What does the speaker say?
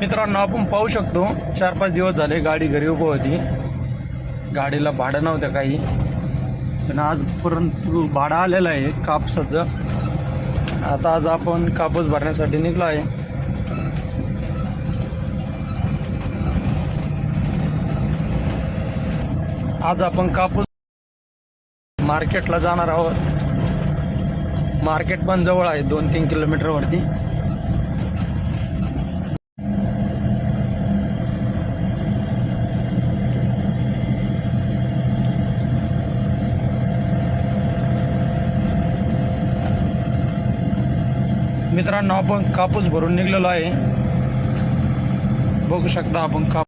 मित्रांनो आपण पाहू शकतो चार पाच दिवस झाले गाडी घरी उभं होती. गाडीला भाडं नव्हतं काही. पण आज परंतु भाडं आलेलं आहे कापसाचं. आता आज आपण कापूस भरण्यासाठी निघलो आहे. आज आपण कापूस मार्केटला जाणार आहोत. मार्केट पण जवळ आहे दोन तीन किलोमीटरवरती. मित्रांनो आपण कापूस भरून निघलेलो आहे. बघू शकता आपण काप